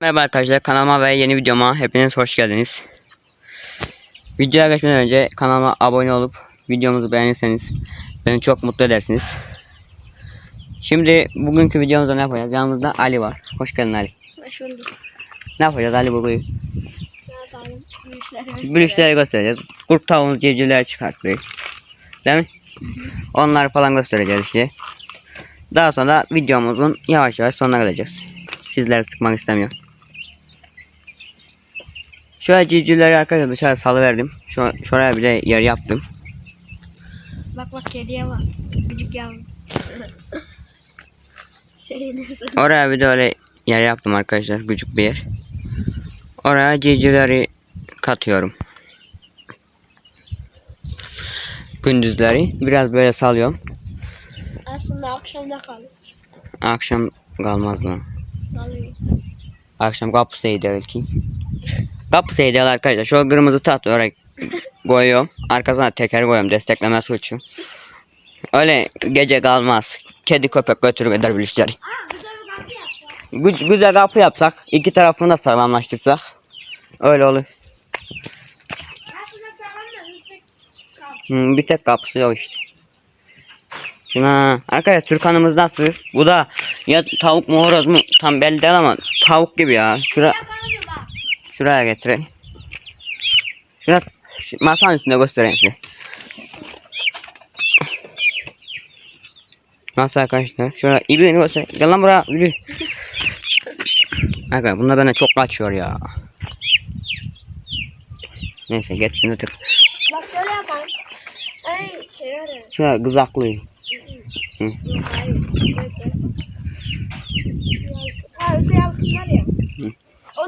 Merhaba arkadaşlar kanalıma ve yeni videoma hepiniz hoş geldiniz. Videoya geçmeden önce kanalıma abone olup videomuzu beğenirseniz beni çok mutlu edersiniz. Şimdi bugünkü videomuzda ne yapacağız? Yanımızda Ali var. Hoş geldin Ali. Hoş bulduk. Ne yapacağız Ali bugün? İşleri göstereceğiz. Kurt tavuğumuz civcivler çıkarttı. Değil mi? Onları falan göstereceğiz işte. Daha sonra videomuzun yavaş yavaş sonuna geleceğiz. Sizleri sıkmak istemiyorum. Şöyle civcivleri arkadaşlar dışarı salıverdim. Şu, şuraya bir de yer yaptım. Bak bak kediye bak. Gıcık yavrum. şey. Oraya bir de öyle yer yaptım arkadaşlar. Küçük bir yer. Oraya civcivleri katıyorum. Gündüzleri biraz böyle salıyorum. Aslında akşamda kalıyor. Akşam kalmaz mı? Kalıyor. Akşam kapısıydı belki. Kapısıydı arkadaşlar. Şu kırmızı tahtı oraya koyuyorum. Arkasına teker koyuyorum. Desteklemesi için. Öyle gece kalmaz. Kedi köpek götürür eder bir işleri. Gü- güzel kapı yapsak. iki tarafını da sağlamlaştırsak. Öyle olur. Hmm, bir tek kapısı yok işte. Şuna arkadaşlar Türkan'ımız nasıl? Bu da ya tavuk mu horoz mu tam belli değil ama tavuk gibi ya. Şura şuraya getireyim. Şuna şu masanın üstünde göstereyim size. Nasıl arkadaşlar? Şöyle ibiğini göster. Gel lan buraya. Yürü. Arkadaşlar bunlar benden çok kaçıyor ya. Neyse geçsin öteki. Bak şöyle yapalım. Ay ya. Şöyle kızaklayayım. Hı. Yok hayır. Bekle. Şu altı- Ha şey altın var ya. Hı.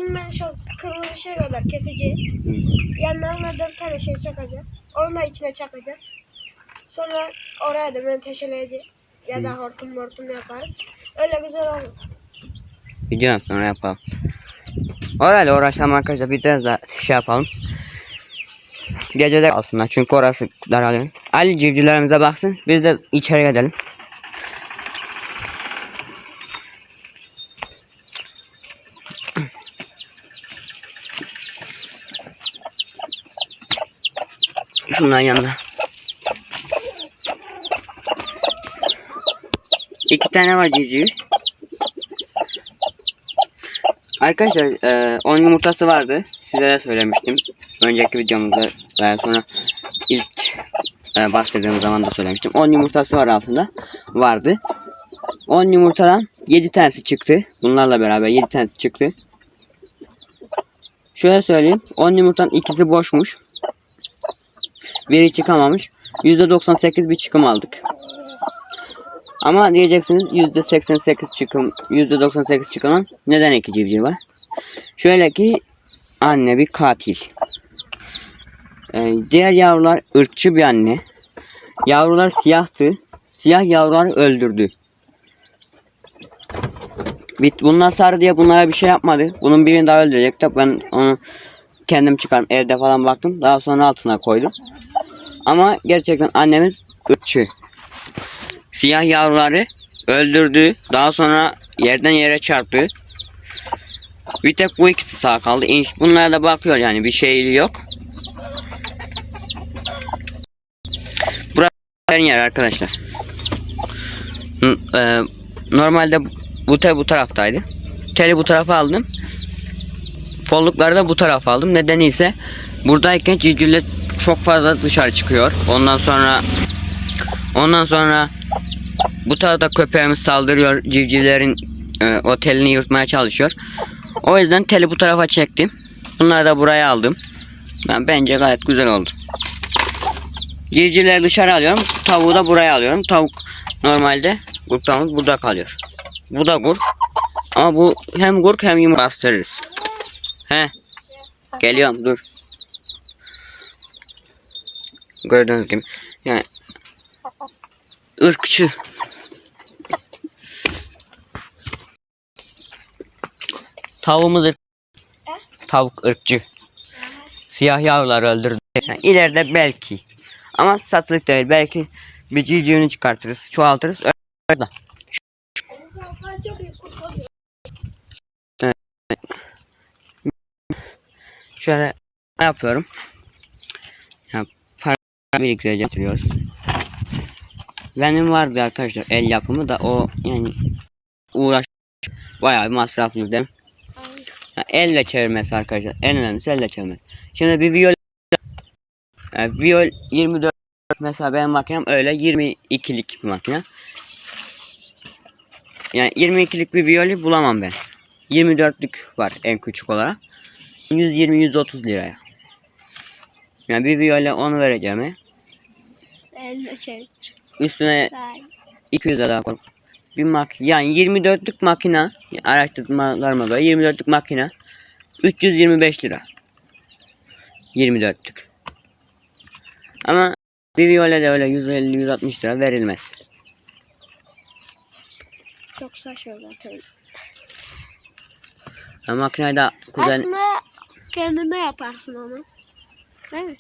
Onu ben şu kırmızı şey kadar keseceğiz. Yanlarına dört tane şey çakacağız. Onu da içine çakacağız. Sonra oraya da menteşeleyeceğiz. Ya da hortum mortum yaparız. Öyle güzel olur. Videodan sonra yapalım. Orayla uğraşalım arkadaşlar. Bir daha şey yapalım. Gecede kalsınlar çünkü orası daralıyor. Ali civcivlerimize baksın. Biz de içeri gidelim. Şunların yanına. İki tane var civciv. Arkadaşlar e, 10 yumurtası vardı. Sizlere söylemiştim. Önceki videomuzda veya sonra ilk e, bahsettiğim zaman da söylemiştim. 10 yumurtası var altında. Vardı. 10 yumurtadan 7 tanesi çıktı. Bunlarla beraber 7 tanesi çıktı. Şöyle söyleyeyim. 10 yumurtanın ikisi boşmuş. Biri çıkamamış. %98 bir çıkım aldık. Ama diyeceksiniz %88 çıkım, %98 çıkımın neden iki civciv var? Şöyle ki anne bir katil. Ee, diğer yavrular ırkçı bir anne. Yavrular siyahtı. Siyah yavruları öldürdü. Bit bunlar sarı diye bunlara bir şey yapmadı. Bunun birini daha öldürecekti. Ben onu kendim çıkarım evde falan baktım. Daha sonra altına koydum. Ama gerçekten annemiz ırkçı. Siyah yavruları öldürdü. Daha sonra yerden yere çarptı. Bir tek bu ikisi sağ kaldı. Bunlara da bakıyor yani bir şey yok. Burası yer arkadaşlar. E, normalde bu tel bu taraftaydı. Teli bu tarafa aldım. Follukları da bu tarafa aldım. Nedeni ise buradayken civcivler çok fazla dışarı çıkıyor. Ondan sonra ondan sonra bu tarafta köpeğimiz saldırıyor. Civcivlerin e, o telini yırtmaya çalışıyor. O yüzden teli bu tarafa çektim. Bunları da buraya aldım. Ben bence gayet güzel oldu. Civcivleri dışarı alıyorum. Tavuğu da buraya alıyorum. Tavuk normalde kurtlarımız burada kalıyor. Bu da kurk. Ama bu hem kurk hem yumurta bastırırız. He. Geliyorum dur. Gördüğünüz gibi. Yani ırkçı. Tavuğumuz Tavuk ırkçı. Siyah yavruları öldürdü. Yani ileride belki. Ama satılık değil. Belki bir civcivini çıkartırız. Çoğaltırız. Öyle. Kurtuluyor. şöyle yapıyorum. Yani biriktireceğim. getiriyoruz. Benim vardı arkadaşlar el yapımı da o yani uğraş bayağı bir masraflı değil mi? Yani elle çevirmesi arkadaşlar. En önemlisi elle çevirmesi. Şimdi bir viyol yani viyol 24 mesela benim makinem öyle 22'lik bir makine. Yani 22'lik bir viyoli bulamam ben. 24'lük var en küçük olarak. 120-130 liraya. Yani bir viyole onu vereceğimi Elle çevir. üstüne iyi. 200 lira daha koy. Bir mak yani 24'lük makine araştırmalarıma göre 24'lük makine 325 lira. 24'lük. Ama bir viyole de öyle 150-160 lira verilmez. Çok saçma zaten. Ya makineyi de kuzen Aslında kendine yaparsın onu. Değil mi?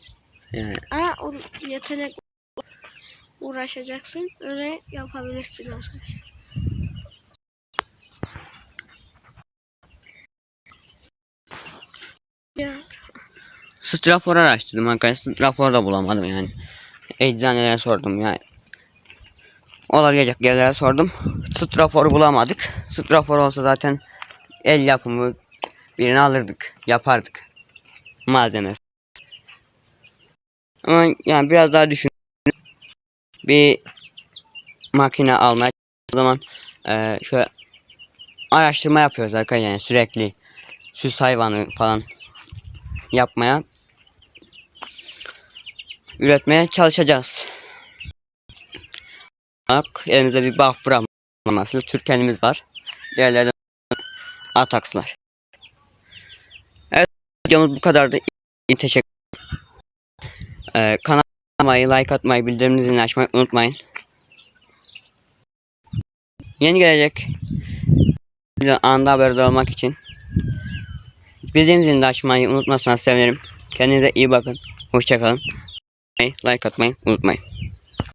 yani, Ama o yetenek uğraşacaksın. Öyle yapabilirsin arkadaşlar. Ya Strafor araştırdım arkadaşlar. Strafor da bulamadım yani. Eczanelere sordum yani. Olabilecek yerlere sordum. Strafor bulamadık. Strafor olsa zaten el yapımı birini alırdık. Yapardık. Malzeme. Ama yani biraz daha düşün. Bir makine almaya o zaman eee şöyle araştırma yapıyoruz arkadaşlar yani sürekli süs hayvanı falan yapmaya üretmeye çalışacağız. Bak elimizde bir buff bırakmaması Türkenimiz var. Diğerlerden atakslar. Evet videomuz bu kadardı. İyi teşekkür ee, kanalıma like atmayı, bildirim zilini açmayı unutmayın. Yeni gelecek anda haberdar olmak için bildirim zilini açmayı unutmazsanız sevinirim. Kendinize iyi bakın. Hoşçakalın. Like atmayı unutmayın.